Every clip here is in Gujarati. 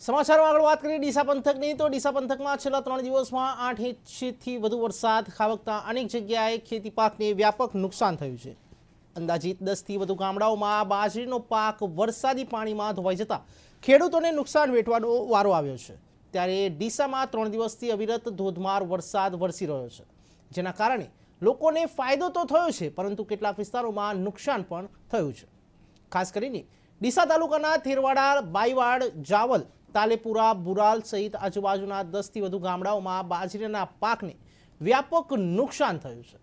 સમાચારમાં આગળ વાત કરીએ ડીસા પંથકની, તો ડીસા પંથકમાં છેલ્લા ત્રણ દિવસમાં આઠ ઇંચથી વધુ વરસાદ ખાબકતા અનેક જગ્યાએ ખેતી પાકને વ્યાપક નુકસાન થયું છે. અંદાજિત દસથી વધુ ગામડાઓમાં બાજરીનો પાક વરસાદી પાણીમાં ધોવાઈ જતા ખેડૂતોને નુકસાન વેઠવાનો વારો આવ્યો છે. ત્યારે ડીસામાં ત્રણ દિવસથી અવિરત ધોધમાર વરસાદ વરસી રહ્યો છે. જેના કારણે લોકોને ફાયદો તો થયો છે, પરંતુ કેટલાક વિસ્તારોમાં નુકસાન પણ થયું છે. ખાસ કરીને ડીસા તાલુકાના થેરવાડા બાઈવાડ જાવલ તાલેપુરા, બુરાલ સહિત આજુબાજુના દસથી વધુ ગામડાઓમાં બાજરીના પાકને વ્યાપક નુકસાન થયું છે.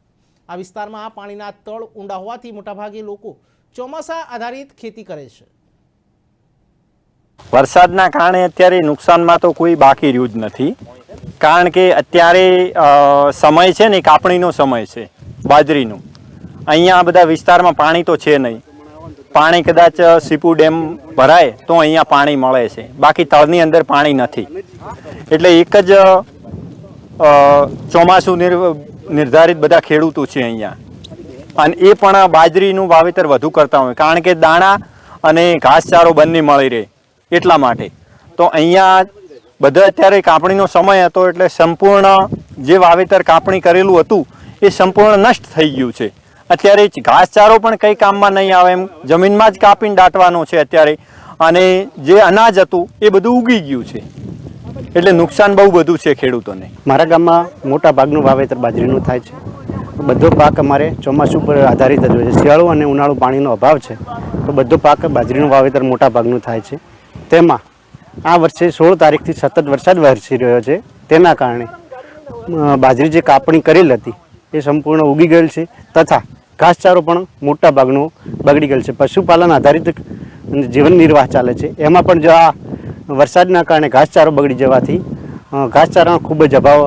આ વિસ્તારમાં પાણીના તળ ઊંડા હોવાથી મોટાભાગે લોકો ચોમાસા આધારિત ખેતી કરે છે. વરસાદના કારણે અત્યારે નુકસાનમાં તો કોઈ બાકી રહ્યું જ નથી. કારણ કે અત્યારે સમય છે ને કાપણીનો સમય છે, બાજરીનું. અહીંયા બધા વિસ્તારમાં પાણી તો છે નહીં. પાણી કદાચ સીપુ ડેમ ભરાય તો અહીંયા પાણી મળે છે. બાકી તળની અંદર પાણી નથી. એટલે એક જ ચોમાસું નિર- નિર્ધારિત બધા ખેડૂતો છે અહીંયા. અને એ પણ બાજરીનું વાવેતર વધુ કરતા હોય. કારણ કે દાણા અને ઘાસચારો બંને મળી રહે એટલા માટે. તો અહીંયા બધા અત્યારે કાપણીનો સમય હતો એટલે સંપૂર્ણ જે વાવેતર કાપણી કરેલું હતું એ સંપૂર્ણ નષ્ટ થઈ ગયું છે. અત્યારે ઘાસચારો પણ કંઈ કામમાં નહીં આવે એમ. જમીનમાં જ કાપીને દાટવાનો છે અત્યારે. અને જે અનાજ હતું, એ બધું ઉગી ગયું છે. એટલે નુકસાન બહુ બધું છે ખેડૂતોને. મારા ગામમાં મોટા ભાગનું વાવેતર બાજરીનું થાય છે. બધો પાક અમારે ચોમાસું પર આધારિત જ હોય છે. શિયાળો અને ઉનાળું પાણીનો અભાવ છે. તો બધો પાક બાજરીનું વાવેતર મોટા ભાગનું થાય છે. તેમાં આ વર્ષે સોળ તારીખથી સતત વરસાદ વરસી રહ્યો છે. તેના કારણે બાજરી જે કાપણી કરેલ હતી, એ સંપૂર્ણ ઉગી ગયેલ છે. તથા ઘાસચારો પણ મોટા ભાગનો બગડી ગયેલ છે. પશુપાલન આધારિત જીવન નિર્વાહ ચાલે છે. એમાં પણ જો આ વરસાદના કારણે ઘાસચારો બગડી જવાથી ઘાસચારાનો ખૂબ જ અભાવ